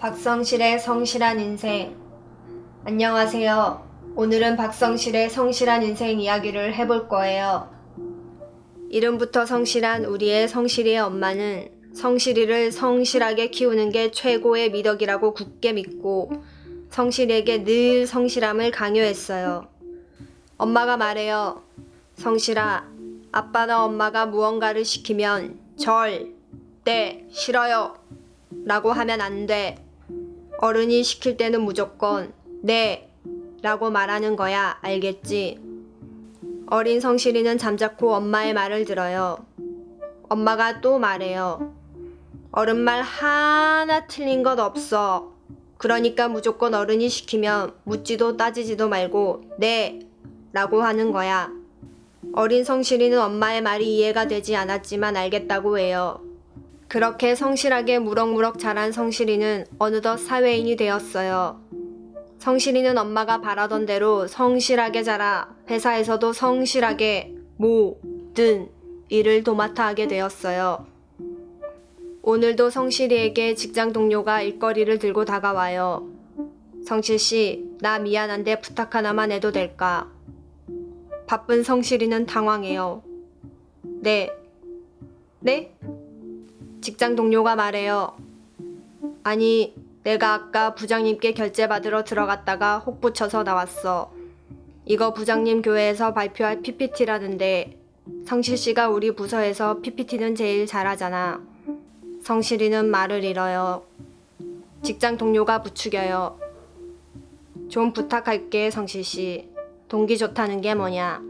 박성실의 성실한 인생. 안녕하세요. 오늘은 박성실의 성실한 인생 이야기를 해볼 거예요. 이름부터 성실한 우리의 성실이의 엄마는 성실이를 성실하게 키우는 게 최고의 미덕이라고 굳게 믿고 성실이에게 늘 성실함을 강요했어요. 엄마가 말해요. 성실아, 아빠나 엄마가 무언가를 시키면 절, 때, 싫어요. 라고 하면 안 돼. 어른이 시킬 때는 무조건 네 라고 말하는 거야. 알겠지? 어린 성실이는 잠자코 엄마의 말을 들어요. 엄마가 또 말해요. 어른 말 하나 틀린 것 없어. 그러니까 무조건 어른이 시키면 묻지도 따지지도 말고 네 라고 하는 거야. 어린 성실이는 엄마의 말이 이해가 되지 않았지만 알겠다고 해요. 그렇게 성실하게 무럭무럭 자란 성실이는 어느덧 사회인이 되었어요. 성실이는 엄마가 바라던 대로 성실하게 자라 회사에서도 성실하게 모든 일을 도맡아 하게 되었어요. 오늘도 성실이에게 직장 동료가 일거리를 들고 다가와요. 성실 씨, 나 미안한데 부탁 하나만 해도 될까? 바쁜 성실이는 당황해요. 네. 네? 직장 동료가 말해요. 아니, 내가 아까 부장님께 결제 받으러 들어갔다가 혹 붙여서 나왔어. 이거 부장님 교회에서 발표할 PPT라는데 성실 씨가 우리 부서에서 PPT는 제일 잘하잖아. 성실이는 말을 잃어요. 직장 동료가 부추겨요. 좀 부탁할게, 성실 씨. 동기 좋다는 게 뭐냐?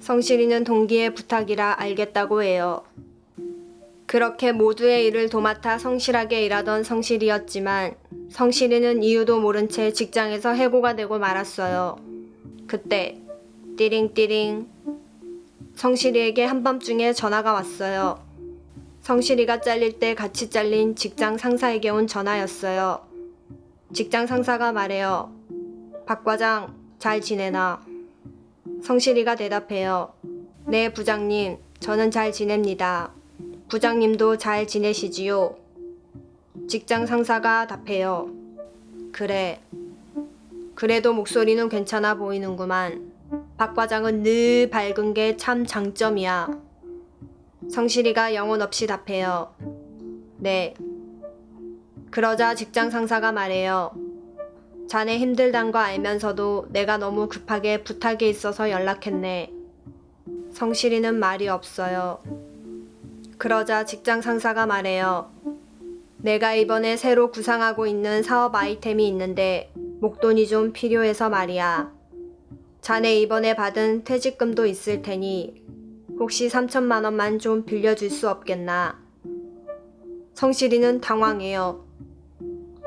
성실이는 동기의 부탁이라 알겠다고 해요. 그렇게 모두의 일을 도맡아 성실하게 일하던 성실이었지만 성실이는 이유도 모른 채 직장에서 해고가 되고 말았어요. 그때 띠링띠링 성실이에게 한밤중에 전화가 왔어요. 성실이가 잘릴 때 같이 잘린 직장 상사에게 온 전화였어요. 직장 상사가 말해요. 박 과장 잘 지내나? 성실이가 대답해요. 네 부장님 저는 잘 지냅니다. 부장님도 잘 지내시지요? 직장 상사가 답해요. 그래. 그래도 목소리는 괜찮아 보이는구만. 박 과장은 늘 밝은 게 참 장점이야. 성실이가 영혼 없이 답해요. 네. 그러자 직장 상사가 말해요. 자네 힘들단 거 알면서도 내가 너무 급하게 부탁이 있어서 연락했네. 성실이는 말이 없어요. 그러자 직장 상사가 말해요. 내가 이번에 새로 구상하고 있는 사업 아이템이 있는데 목돈이 좀 필요해서 말이야. 자네 이번에 받은 퇴직금도 있을 테니 혹시 3천만 원만 좀 빌려줄 수 없겠나? 성실이는 당황해요.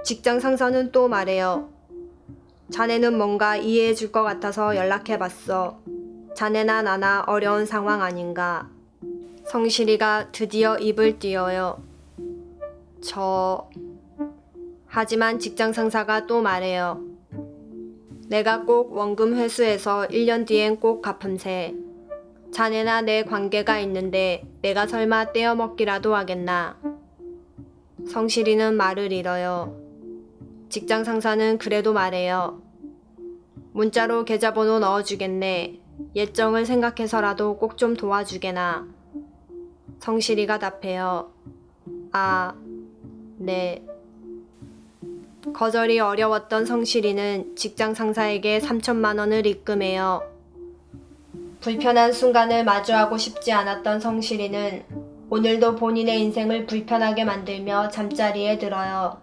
직장 상사는 또 말해요. 자네는 뭔가 이해해 줄 것 같아서 연락해 봤어. 자네나 나나 어려운 상황 아닌가? 성실이가 드디어 입을 띄어요. 저... 하지만 직장 상사가 또 말해요. 내가 꼭 원금 회수해서 1년 뒤엔 꼭 갚음세. 자네나 내 관계가 있는데 내가 설마 떼어먹기라도 하겠나. 성실이는 말을 잃어요. 직장 상사는 그래도 말해요. 문자로 계좌번호 넣어주겠네. 예정을 생각해서라도 꼭 좀 도와주게나. 성실이가 답해요. 아, 네. 거절이 어려웠던 성실이는 직장 상사에게 3천만 원을 입금해요. 불편한 순간을 마주하고 싶지 않았던 성실이는 오늘도 본인의 인생을 불편하게 만들며 잠자리에 들어요.